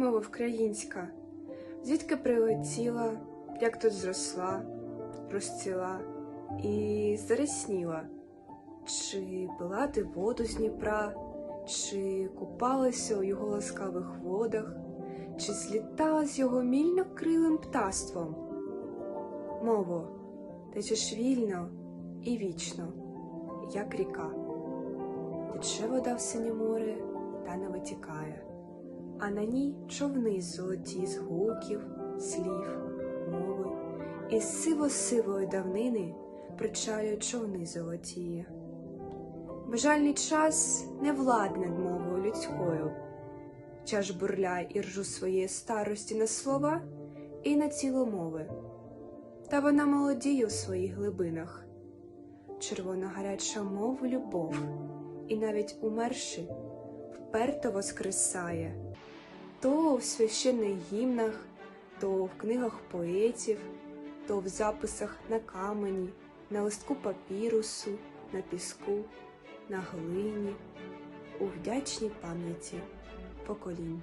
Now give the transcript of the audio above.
мова вкраїнська, звідки прилетіла, як тут зросла, розцвіла і зарясніла? Чи пила ти воду з Дніпра, чи купалася у його ласкавих водах, чи злітала з його мільнокрилим птаством? Мово, течеш вільно і вічно, як ріка. Тече вода в синє море та не витікає, а на ній човни золоті з гуків, слів, мови, і сиво-сивої давнини причалюють човни золотії. Бажальний час не влад над мовою людською, чаш бурляй і ржу своєї старості на слова і на ціло мови. Та вона молодіє у своїх глибинах, червона гаряча мов любов, і навіть умерши вперто воскресає, то в священних гімнах, то в книгах поетів, то в записах на камені, на листку папірусу, на піску, на глині, у вдячній пам'яті поколінь.